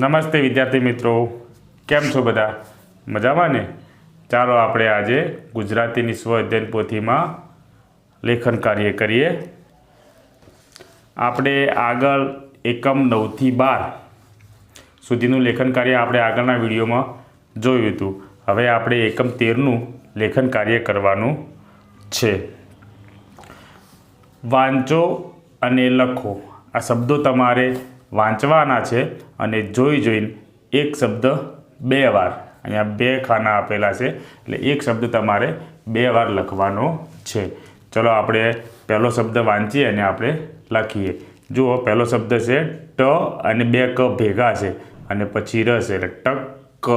નમસ્તે વિદ્યાર્થી મિત્રો, કેમ છો બધા? મજામાં ને? ચાલો આપણે આજે ગુજરાતીની સ્વ અધ્યયન પોથીમાં લેખન કાર્ય કરીએ. આપણે આગળ એકમ નવથી બાર સુધીનું લેખન કાર્ય આપણે આગળના વિડીયોમાં જોયું હતું. હવે આપણે એકમ તેરનું લેખન કાર્ય કરવાનું છે. વાંચો અને લખો. આ શબ્દો તમારે વાંચવાના છે અને જોઈ જોઈને એક શબ્દ બે વાર. અહીંયા બે ખાના આપેલા છે, એટલે એક શબ્દ તમારે બે વાર લખવાનો છે. ચલો આપણે પહેલો શબ્દ વાંચીએ અને આપણે લખીએ. જુઓ, પહેલો શબ્દ છે ટ અને બે ક ભેગા છે અને પછી ર છે, એટલે ટક ક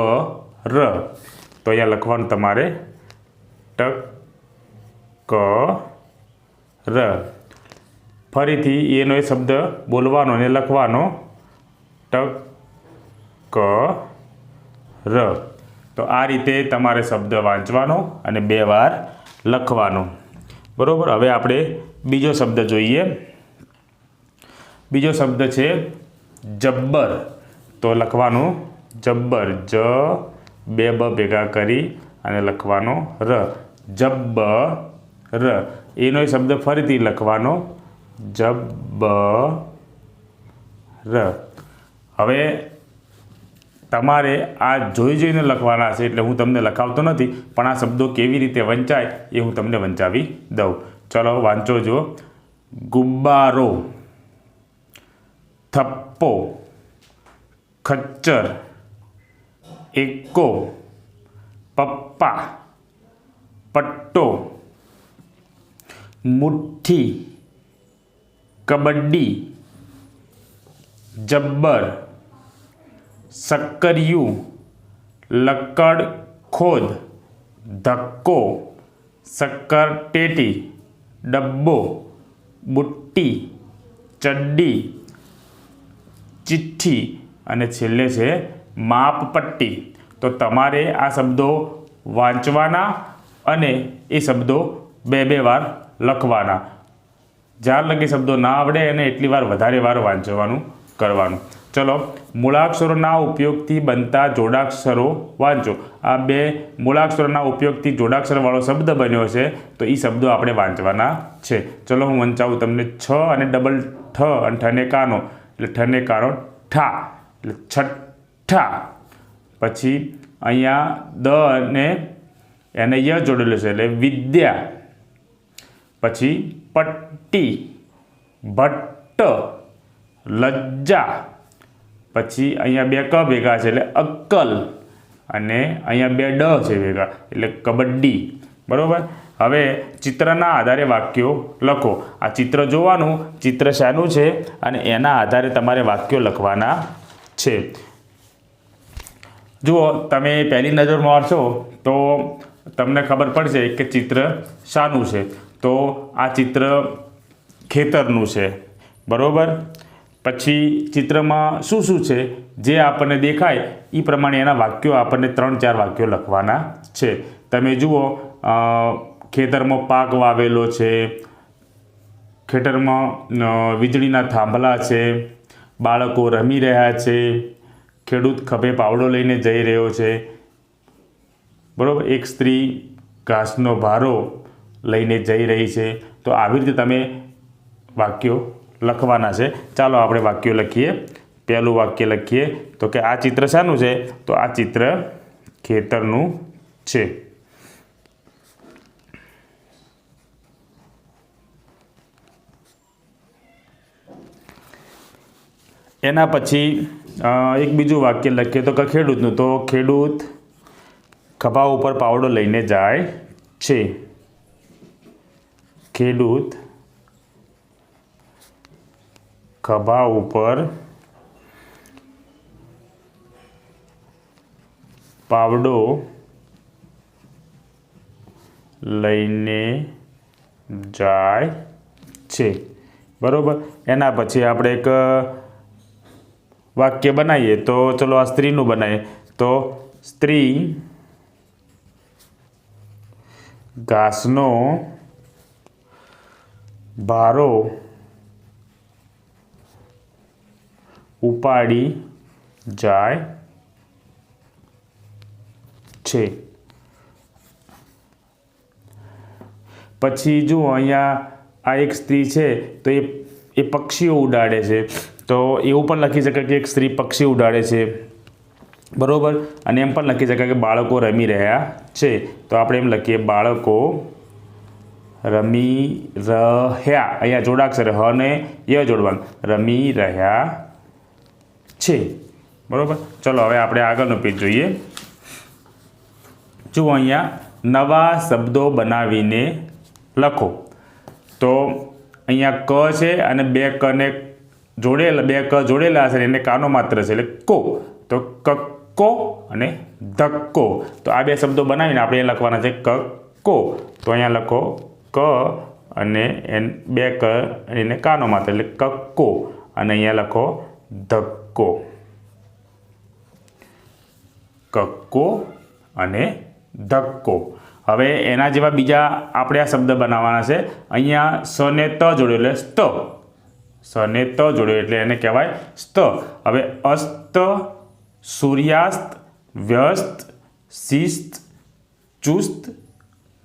ર તો અહીંયા લખવાનું તમારે ટક ક ર ફરીથી એનો એ શબ્દ બોલવાનો અને લખવાનો. ટક ક ર તો આ રીતે તમારે શબ્દ વાંચવાનો અને બે વાર લખવાનો. બરાબર? હવે આપણે બીજો શબ્દ જોઈએ. બીજો શબ્દ છે જબ્બર. તો લખવાનું જબ્બર. જ, બે બ ભેગા કરી અને લખવાનો ર. જબ્બ ર એનો શબ્દ ફરીથી લખવાનો જબ ર હવે તમારે આ જોઈ જોઈને લખવાના છે એટલે હું તમને લખાવતો નથી, પણ આ શબ્દો કેવી રીતે વંચાય એ હું તમને વંચાવી દઉં. ચલો, વાંચો જુઓ. ગુબ્બારો, થપ્પો, ખચ્ચર એકો પપ્પા, પટ્ટો, મુઠ્ઠી કબડ્ડી, જબ્બર, સક્કરિયું, લક્કડ, ખોદ, ધક્કો શક્કર ટેટી, ડબ્બો, બુટ્ટી, ચડ્ડી, ચિઠ્ઠી અને છેલ્લે છે માપપટ્ટી. તો તમારે આ શબ્દો વાંચવાના અને એ શબ્દો બે બે વાર લખવાના. જ્યાર લગી શબ્દો ના આવડે એને એટલી વાર વધારે વાર વાંચવાનું, કરવાનું. ચલો, મૂળાક્ષરોના ઉપયોગથી બનતા જોડાક્ષરો વાંચો. આ બે મૂળાક્ષરોના ઉપયોગથી જોડાક્ષરવાળો શબ્દ બન્યો છે, તો એ શબ્દો આપણે વાંચવાના છે. ચલો, હું વંચાવું તમને છ અને ડબલ ઠ અને ઠને કાનો. એટલે ઠને કાનો ઠા. એટલે છઠ્ઠા. પછી અહીંયા દ અને એને ય જોડેલું છે, એટલે વિદ્યા. પછી પટ્ટી, ભટ્ટ, લજ્જા. પછી અહીંયા બે ક ભેગા છે એટલે અક્કલ અને અહીંયા બે ડ છે ભેગા, એટલે કબડ્ડી. બરાબર? હવે ચિત્રના આધારે વાક્યો લખો. આ ચિત્ર જોવાનું, ચિત્ર શાનું છે અને એના આધારે તમારે વાક્યો લખવાના છે. જુઓ, તમે પહેલી નજર મારશો તો તમને ખબર પડશે કે ચિત્ર શાનું છે. તો આ ચિત્ર ખેતરનું છે. બરાબર? પછી ચિત્રમાં શું શું છે? જે આપણને દેખાય એ પ્રમાણે એના વાક્યો આપણને ત્રણ ચાર વાક્યો લખવાના છે. તમે જુઓ ખેતરમાં પાક વાવેલો છે, ખેતરમાં વીજળીના થાંભલા છે, બાળકો રમી રહ્યા છે, ખેડૂત ખભે પાવડો લઈને જઈ રહ્યો છે. બરાબર? એક સ્ત્રી ઘાસનો ભારો લઈને જઈ રહી છે. તો આવી રીતે તમે વાક્યો લખવાના છે. ચાલો આપણે વાક્યો લખીએ. પહેલું વાક્ય લખીએ. તો કે આ ચિત્ર શાનું છે? તો આ ચિત્ર ખેતરનું છે. એના પછી એક બીજું વાક્ય લખીએ. તો કે ખેડૂતનું. તો ખેડૂત ખભા ઉપર પાવડો લઈને જાય છે. ખેડૂત ખભા ઉપર પાવડો લઈને જાય છે. બરોબર? એના પછી આપણે એક વાક્ય બનાવીએ. તો ચલો આ સ્ત્રીનું બનાવીએ. તો સ્ત્રી ઘાસનો ભારો ઉપાડી જાય છે. પછી જો અહીંયા આ એક સ્ત્રી છે, તો એ એ પક્ષીઓ ઉડાડે છે. તો એવું પણ લખી શકાય કે એક સ્ત્રી પક્ષી ઉડાડે છે. બરોબર? અને એમ પણ લખી શકાય કે બાળકો રમી રહ્યા છે. તો આપણે એમ લખીએ, બાળકો રમી રહ્યા. અહીંયા જોડાક્ષર હ ને ય જોડવાનું. રમી રહ્યા છે. બરાબર? ચલો, હવે આપણે આગળનું પેજ જોઈએ. જુઓ અહીંયા નવા શબ્દો બનાવીને લખો. તો અહીંયા ક છે અને બે કને જોડેલા, બે ક જોડેલા હશે એને કાનો માત્ર છે. એટલે કો. તો કક્કો અને ધક્કો. તો આ બે શબ્દો બનાવીને આપણે લખવાના છે કક્કો તો અહીંયા લખો ક અને એન બે ક એને કાનો માત્ર, એટલે કક્કો. અને અહીંયા લખો ધક્કો. કક્કો અને ધક્કો. હવે એના જેવા બીજા આપણે આ શબ્દ બનાવવાના છે. અહીંયા સ ને ત જોડ્યો, એટલે સ્ત. સ ને ત જોડ્યો, એટલે એને કહેવાય સ્ત. હવે અસ્ત, સૂર્યાસ્ત, વ્યસ્ત, શિસ્ત, ચુસ્ત,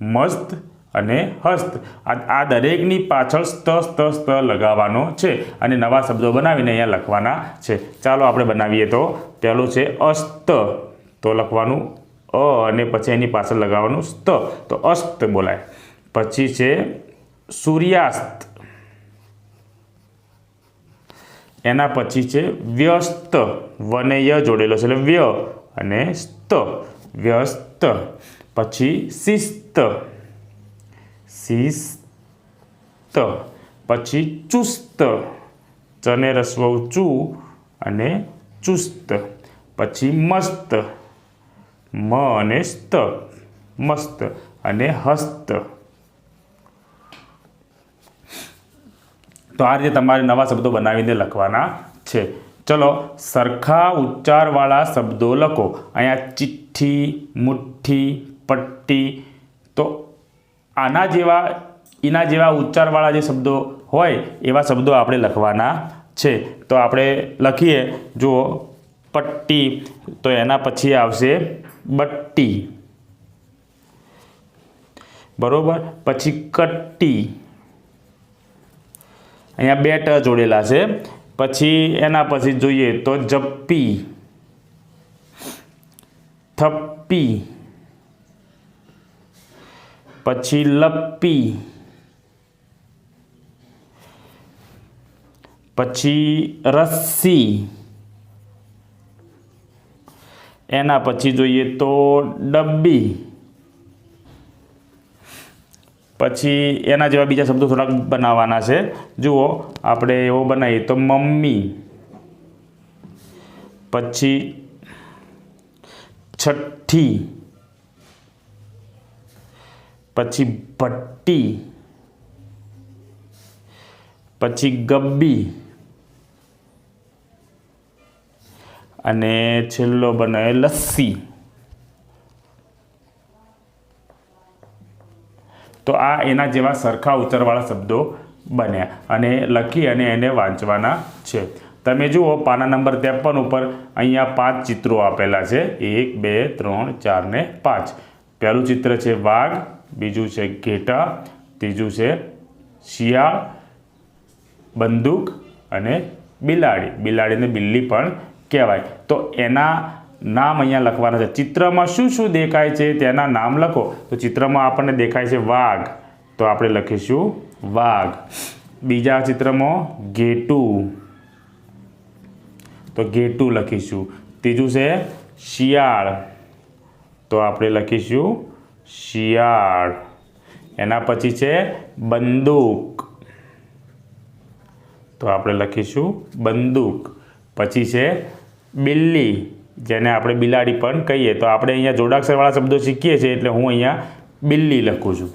મસ્ત અને હસ્ત. આ દરેકની પાછળ સ્ત સ્ત સ્ત લગાવવાનો છે અને નવા શબ્દો બનાવીને અહીંયા લખવાના છે. ચાલો આપણે બનાવીએ તો. પહેલું છે અસ્ત. તો લખવાનું અ અને પછી એની પાછળ લગાવવાનું સ્ત. તો અસ્ત બોલાય. પછી છે સૂર્યાસ્ત. એના પછી છે વ્યસ્ત. વને ય જોડેલો છે એટલે વ્ય અને સ્ત. વ્યસ્ત. પછી શિસ્ત. શિસ્ત. પછી ચુસ્ત. ચને રસ્વ ચુ અને ચુસ્ત. પછી મસ્ત. મ અને સ્ત. મસ્ત અને હસ્ત. તો આ રીતે તમારે નવા શબ્દો બનાવીને લખવાના છે. ચલો, સરખા ઉચ્ચારવાળા શબ્દો લખો. અહીંયા ચિઠ્ઠી, મુઠ્ઠી, પટ્ટી. તો આના જેવા, એના જેવા ઉચ્ચારવાળા જે શબ્દો હોય, એવા શબ્દો આપણે લખવાના છે. તો આપણે લખીએ, જુઓ, પટ્ટી, તો એના પછી આવશે બટ્ટી. બરોબર? પછી કટ્ટી. અહીંયા બે ટ જોડેલા છે. પછી એના પછી જોઈએ તો જપ્પી. થપ્પી. પછી લપ્પી. પછી રસ્સી. એના પછી જોઈએ તો ડબ્બી. પછી એના જેવા બીજા શબ્દો થોડાક બનાવવાના છે. જુઓ, આપણે એવો બનાવીએ તો મમ્મી. પછી છઠ્ઠી. પછી ભટ્ટી, પછી ગબ્બી અને છેલ્લો બનાવે લસ્સી. તો આ એના જેવા સરખા ઉચ્ચારવાળા શબ્દો બન્યા અને લખી અને એને વાંચવાના છે. તમે જુઓ, પાના નંબર ત્રેપન ઉપર અહીંયા પાંચ ચિત્રો આપેલા છે. એક, બે, ત્રણ, ચાર ને પાંચ. પહેલું ચિત્ર છે વાઘ બીજું છે ઘેટા, ત્રીજું છે શિયાળ બંદૂક અને બિલાડી. બિલાડીને બિલ્લી પણ કહેવાય. તો એના નામ અહીંયા લખવાના છે. ચિત્રમાં શું શું દેખાય છે તેના નામ લખો. તો ચિત્રમાં આપણને દેખાય છે વાઘ. તો આપણે લખીશું વાઘ. બીજા ચિત્રમાં ઘેટું. તો ઘેટું લખીશું. ત્રીજું છે શિયાળ. તો આપણે લખીશું શિયાળ. એના પછી છે બંદૂક. તો આપણે લખીશું બંદૂક. પછી છે બિલ્લી, જેને આપણે બિલાડી પણ કહીએ. તો આપણે અહીંયા જોડાક્ષરવાળા શબ્દો શીખીએ છીએ એટલે હું અહીંયા બિલ્લી લખું છું.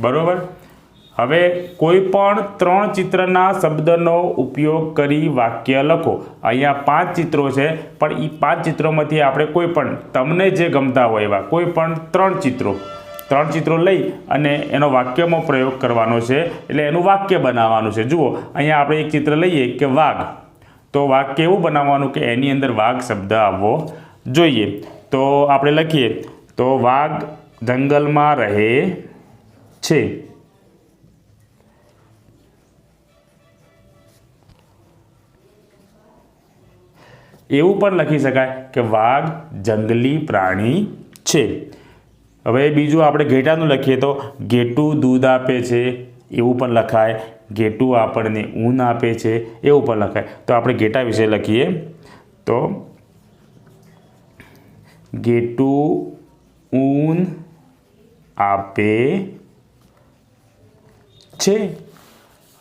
બરાબર? હવે કોઈ પણ ત્રણ ચિત્રના શબ્દનો ઉપયોગ કરી વાક્ય લખો. અહીંયા પાંચ ચિત્રો છે, પણ એ પાંચ ચિત્રોમાંથી આપણે કોઈ પણ, તમને જે ગમતા હોય એવા, કોઈ પણ ત્રણ ચિત્રો ત્રણ ચિત્રો લઈ અને એનો વાક્યમાં પ્રયોગ કરવાનો છે, એટલે એનું વાક્ય બનાવવાનું છે. જુઓ, અહીંયા આપણે એક ચિત્ર લઈએ કે વાઘ. તો વાક્ય એવું બનાવવાનું કે એની અંદર વાઘ શબ્દ આવવો જોઈએ. તો આપણે લખીએ, તો વાઘ જંગલમાં રહે છે. એવું પણ લખી શકાય કે વાઘ જંગલી પ્રાણી છે. હવે બીજું આપણે ઘેટાનું લખીએ તો ઘેટું દૂધ આપે છે, એવું પણ લખાય. ઘેટું આપણને ઊન આપે છે, એવું પણ લખાય. તો આપણે ઘેટા વિશે લખીએ તો ઘેટું ઊન આપે છે.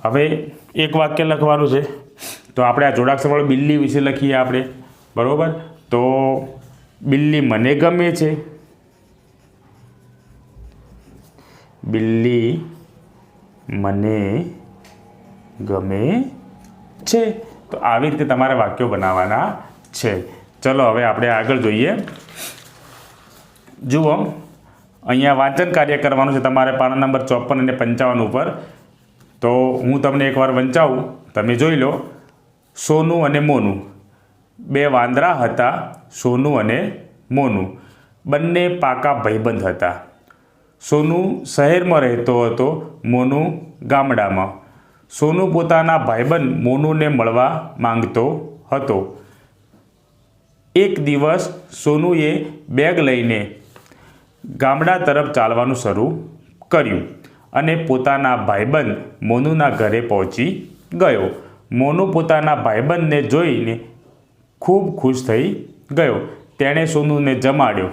હવે એક વાક્ય લખવાનું છે. તો આપણે આ જોડાક્ષરવાળું બિલ્લી વિશે લખીએ આપણે. બરાબર? તો બિલ્લી મને ગમે છે? બિલ્લી મને ગમે છે. તો આવી રીતે તમારે વાક્યો બનાવવાના છે. ચલો, હવે આપણે આગળ જોઈએ. જુઓ, અહીંયા વાંચન કાર્ય કરવાનું છે તમારે પાના નંબર ચોપન અને પંચાવન ઉપર. તો હું તમને એકવાર વંચાવું. તમે જોઈ લો. સોનું અને મોનું. બે વાંદરા હતા, સોનું અને મોનું. બંને પાકા ભાઈબંધ હતા. સોનું શહેરમાં રહેતો હતો, મોનું ગામડામાં. સોનું પોતાના ભાઈબંધ મોનુને મળવા માંગતો હતો. એક દિવસ સોનુએ બેગ લઈને ગામડા તરફ ચાલવાનું શરૂ કર્યું અને પોતાના ભાઈબંધ મોનુના ઘરે પહોંચી ગયો. મોનુ પોતાના ભાઈબંધને જોઈને ખૂબ ખુશ થઈ ગયો. તેણે સોનુને જમાડ્યો.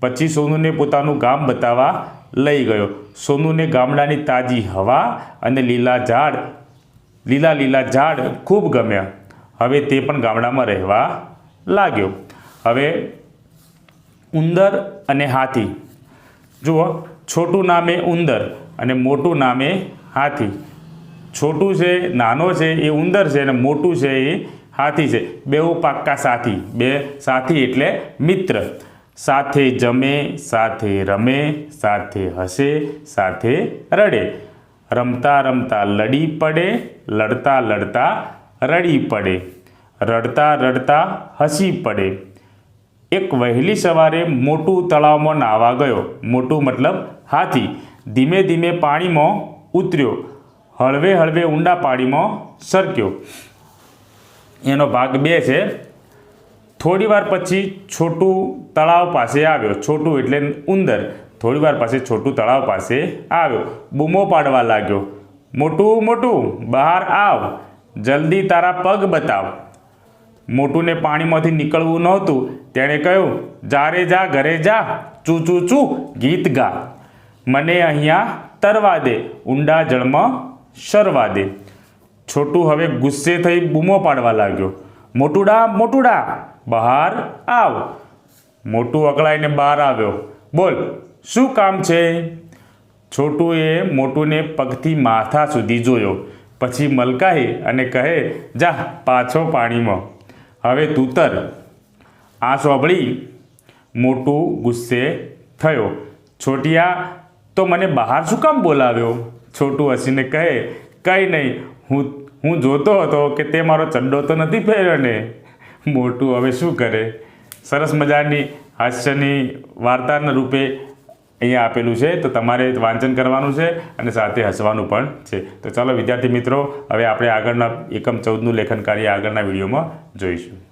પછી સોનુને પોતાનું ગામ બતાવવા લઈ ગયો. સોનુને ગામડાની તાજી હવા અને લીલા ઝાડ, લીલા લીલા ઝાડ ખૂબ ગમ્યા. હવે તે પણ ગામડામાં રહેવા લાગ્યો. હવે ઉંદર અને હાથી. જુઓ, છોટું નામે ઉંદર અને મોટું નામે હાથી. છોટું છે, નાનો છે, એ ઉંદર છે અને મોટું છે એ હાથી છે. બેઉ પાક્કા સાથી. બે સાથી એટલે મિત્ર. સાથે જમે, સાથે રમે, સાથે હસે, સાથે રડે. રમતા રમતા લડી પડે, લડતા લડતા રડી પડે. રડતા રડતા હસી પડે. એક વહેલી સવારે મોટું તળાવમાં નાહવા ગયો. મોટું મતલબ હાથી. ધીમે ધીમે પાણીમાં ઉતર્યો. હળવે હળવે ઊંડા પાણીમાં સરક્યો. એનો ભાગ બે છે. થોડી વાર પછી છોટું તળાવ પાસે આવ્યો. છોટું એટલે ઉંદર. થોડી વાર પાસે છોટું તળાવ પાસે આવ્યો. બૂમો પાડવા લાગ્યો. મોટું મોટું, બહાર આવ. જલ્દી તારા પગ બતાવ. મોટુંને પાણીમાંથી નીકળવું નહોતું. તેણે કહ્યું જારે જા, ઘરે જા. ચૂ ચૂ ચૂ, ગીત ગા. મને અહીંયા તરવા દે. ઊંડા જળમાં શરવા દે છોટું હવે ગુસ્સે થઈ બૂમો પાડવા લાગ્યો. મોટુડા મોટુડા, બહાર આવ. મોટું અકળાઈને બહાર આવ્યો. બોલ, શું કામ છે? છોટુએ મોટુને પગથી માથા સુધી જોયો. પછી મલકાઈ અને કહે, જા, પાછો પાણીમાં. હવે તૂતર તર. આ સાંભળી મોટું ગુસ્સે થયો. છોટિયા, તો મને બહાર શું કામ બોલાવ્યો? છોટું હસીને કહે, કંઈ નહીં, હું હું જોતો હતો કે તે મારો ચડ્ડો તો નથી પહેર્યો ને. મોટું હવે શું કરે? સરસ મજાની હાસ્યની વાર્તાના રૂપે અહીંયા આપેલું છે. તો તમારે વાંચન કરવાનું છે અને સાથે હસવાનું પણ છે. તો ચાલો વિદ્યાર્થી મિત્રો, હવે આપણે આગળના એકમ ચૌદનું લેખન કાર્ય આગળના વિડીયોમાં જોઈશું.